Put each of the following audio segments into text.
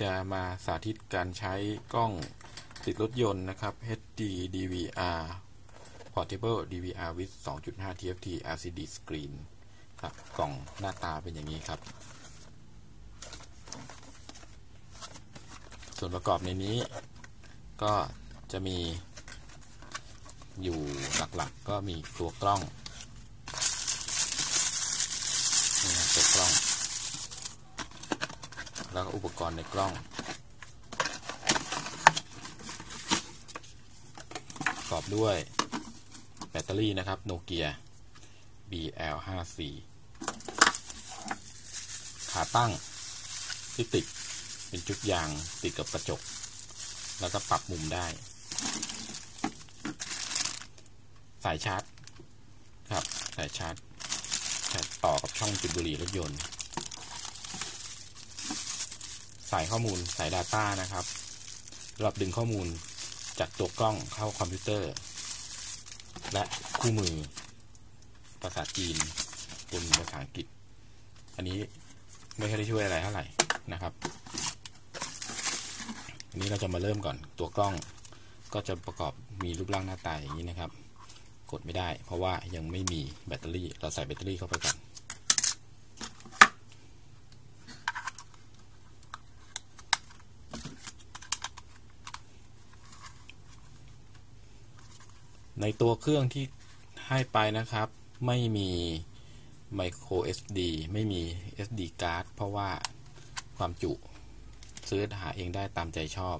จะมาสาธิตการใช้กล้องติดรถยนต์นะครับ HD DVR Portable DVR with 2.5 TFT LCD screen ครับกล่องหน้าตาเป็นอย่างนี้ครับ ส่วนประกอบในนี้ก็จะมีอยู่หลักๆก็มีตัวกล้องนี่นะตัวกล้อง แล้วก็อุปกรณ์ในกล้อง ประกอบด้วยแบตเตอรี่นะครับโนเกีย BL54 ขาตั้งที่ติดเป็นจุดยางติดกับกระจก แล้วก็ปรับมุมได้ สายชาร์จครับ สายชาร์จต่อกับช่องจุดบุหรี่รถยนต์ สายข้อมูลสาย Data นะครับสำหรับดึงข้อมูลจากตัวกล้องเข้าคอมพิวเตอร์ และคู่มือภาษาจีนเป็นภาษาอังกฤษ อันนี้ไม่ค่อยได้ช่วยอะไรเท่าไหร่นะครับอันนี้เราจะมาเริ่มก่อนตัวกล้องก็จะประกอบมีรูปร่างหน้าตาอย่างนี้นะครับ กดไม่ได้ เพราะว่ายังไม่มีแบตเตอรี่เราใส่แบตเตอรี่เข้าไปก่อน ในตัวเครื่องที่ให้ไปนะครับ ไม่มี micro SD ไม่มี SD card เพราะว่าความจุซื้อหาเองได้ตามใจชอบ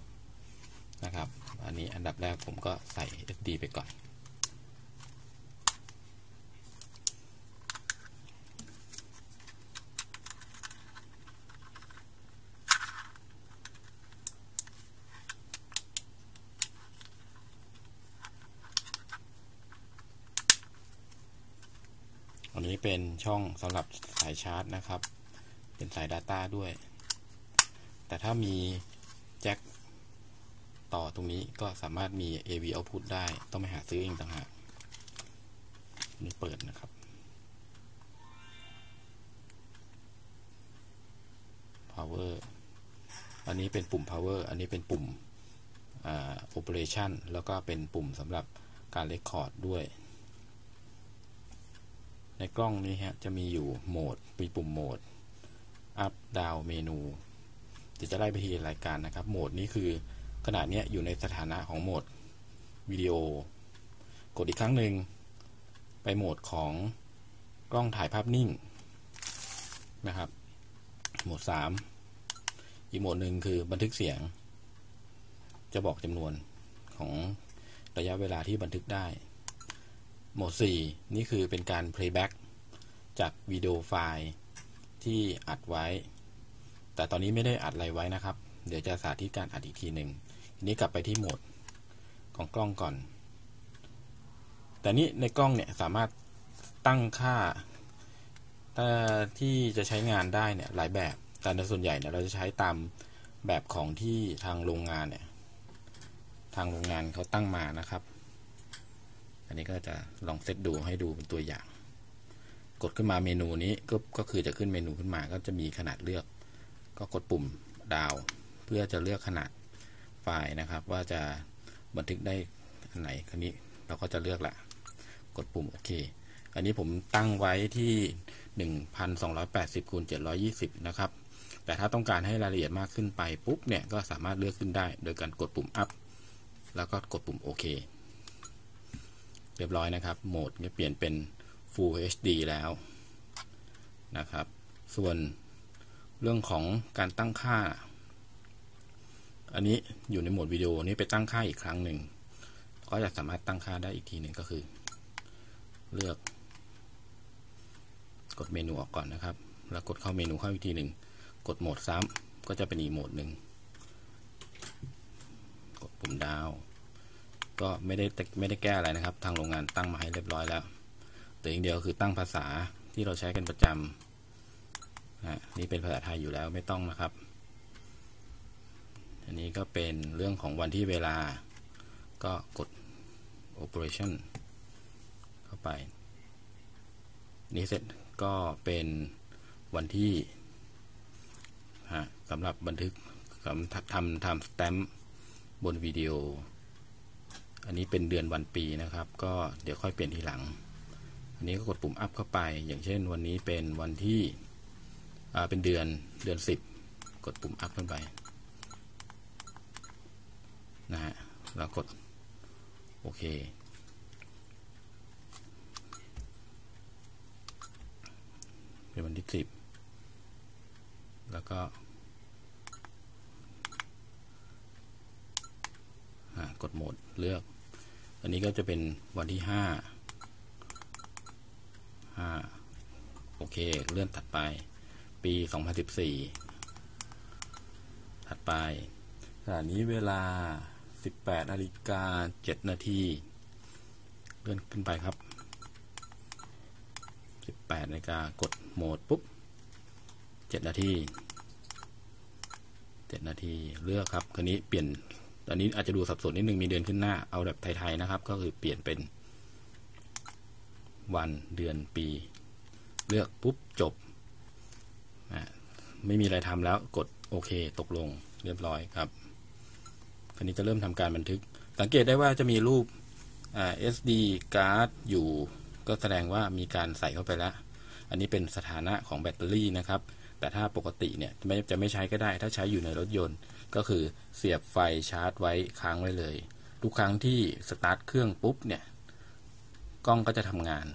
นะครับ อันนี้อันดับแรกผมก็ใส่ SD ไปก่อน เป็นช่องสำหรับสายชาร์จนะครับ เป็นสาย Data ด้วย แต่ถ้ามีแจ็คต่อตรงนี้ก็สามารถมี AV output ได้ ต้องไปหาซื้อเองต่างหากนี่เปิดนะครับ power อันนี้เป็นปุ่ม power อันนี้เป็นปุ่ม operation แล้วก็เป็นปุ่มสำหรับการ record ด้วย ในกล้องนี้ฮะจะมีอยู่โหมดมีปุ่มโหมด up down เมนูเดี๋ยวจะไล่ไปทีรายการนะครับ โหมดนี้คือขนาดนี้อยู่ในสถานะของโหมดวิดีโอ กดอีกครั้งหนึ่งไปโหมดของกล้องถ่ายภาพนิ่งนะครับ โหมด 3 อีกโหมดหนึ่งคือบันทึกเสียง จะบอกจำนวนของระยะเวลาที่บันทึกได้ โหมด 4 นี่คือเป็นการ playback จากวิดีโอไฟล์ที่อัดไว้ แต่ตอนนี้ไม่ได้อัดอะไรไว้นะครับ เดี๋ยวจะสาธิตการอัดอีกทีหนึ่งทีนี้กลับไปที่โหมดของกล้องก่อน แต่นี้ในกล้องเนี่ยสามารถตั้งค่าที่จะใช้งานได้เนี่ยหลายแบบ แต่ในส่วนใหญ่เนี่ยเราจะใช้ตามแบบของที่ทางโรงงานเนี่ย ทางโรงงานเขาตั้งมานะครับ อันนี้ก็จะลองเซตดูให้ดูเป็นตัวอย่าง กดขึ้นมาเมนูนี้ก็ก็คือจะขึ้นเมนูขึ้นมาก็จะมีขนาดเลือก ก็กดปุ่มดาว เพื่อจะเลือกขนาดไฟล์นะครับ ว่าจะบันทึกได้อันไหนคันนี้เราก็จะเลือกละกดปุ่มโอเค อันนี้ผมตั้งไว้ที่ 1280คูณ720 นะครับ แต่ถ้าต้องการให้รายละเอียดมากขึ้นไปปุ๊บเนี่ย ก็สามารถเลือกขึ้นได้ โดยการกดปุ่ม up แล้วก็กดปุ่มโอเค เรียบร้อยนะครับ โหมดเปลี่ยนเป็น Full HD แล้วนะครับ ส่วนเรื่องของการตั้งค่า อันนี้อยู่ในโหมดวิดีโอนี้ไปตั้งค่าอีกครั้งหนึ่ง ก็จะสามารถตั้งค่าได้อีกทีหนึ่งก็คือ เลือก กดเมนูออกก่อนนะครับ แล้วกดเข้าเมนูเข้าอีกทีหนึ่ง กดโหมดซ้ำก็จะเป็นอีกโหมดหนึ่ง กดปุ่มดาว ก็ไม่ได้ไม่ได้แก้อะไรนะครับ ทางโรงงานตั้งมาให้เรียบร้อยแล้วแต่อย่างเดียวคือตั้งภาษาที่เราใช้กันประจำนี่เป็นภาษาไทยอยู่แล้วไม่ต้องนะครับ อันนี้ก็เป็นเรื่องของวันที่เวลา ก็กด operation เข้าไป นี้เสร็จก็เป็นวันที่สำหรับบันทึกทำทำทำสแตมป์บนวิดีโอ อันนี้เป็นเดือนวันปีนะครับ ก็เดี๋ยวค่อยเปลี่ยนทีหลัง อันนี้ก็กดปุ่มอัพเข้าไป อย่างเช่นวันนี้เป็นวันที่เป็นเดือนเดือนสิบกดปุ่มอัพขึ้นไปนะฮะแล้วกดโอเคเป็นวันที่สิบแล้วก็กดโหมดเลือก อันนี้ก็จะเป็นวันที่ห้าห้าโอเค เลื่อนถัดไป ปี 2014 ถัดไปขณะนี้เวลา 18นาฬิกา7นาทีเลื่อนขึ้นไปครับ 18นาฬิกากดโหมดปุ๊บ 7 นาที 7 นาที เลือกครับคันนี้เปลี่ยน ตอนนี้อาจจะดูสับสนนิดนึงมีเดือนขึ้นหน้า เอาแบบไทยๆนะครับ ก็คือเปลี่ยนเป็น วันเดือนปี เลือกปุ๊บจบ ไม่มีอะไรทำแล้วกดโอเค ตกลงเรียบร้อยครับคันนี้จะเริ่มทำการบันทึก สังเกตได้ว่าจะมีรูป SD card อยู่ ก็แสดงว่ามีการใส่เข้าไปแล้ว อันนี้เป็นสถานะของแบตเตอรี่นะครับ แต่ถ้าปกติเนี่ยไม่จะไม่ใช้ก็ได้ ถ้าใช้อยู่ในรถยนต์ ก็คือเสียบไฟชาร์จไว้ค้างไว้เลย ทุกครั้งที่สตาร์ทเครื่องปุ๊บเนี่ย กล้องก็จะทำงาน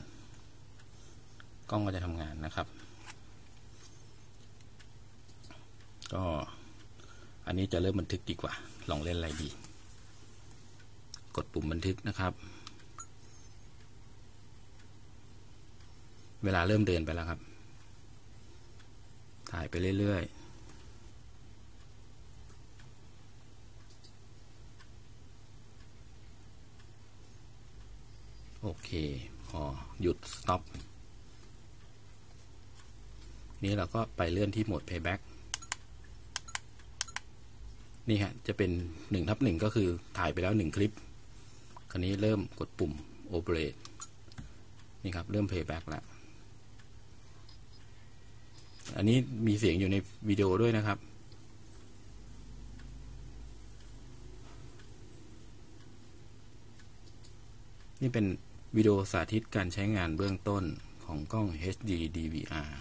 กล้องก็จะทำงานนะครับ ก็อันนี้จะเริ่มบันทึกดีกว่า ลองเล่นอะไรดี กดปุ่มบันทึกนะครับ เวลาเริ่มเดินไปแล้วครับ ถ่ายไปเรื่อยๆ เคพอหยุด stop นี้เราก็ไปเลื่อนที่โหมด playback นี่ฮะ จะเป็นหนึ่งทับหนึ่งก็คือถ่ายไปแล้วหนึ่งคลิป คราวนี้เริ่มกดปุ่ม operate นี่ครับ เริ่ม playback แล้ว อันนี้มีเสียงอยู่ในวิดีโอด้วยนะครับนี่เป็น วิดีโอสาธิตการใช้งานเบื้องต้นของกล้อง HD DVR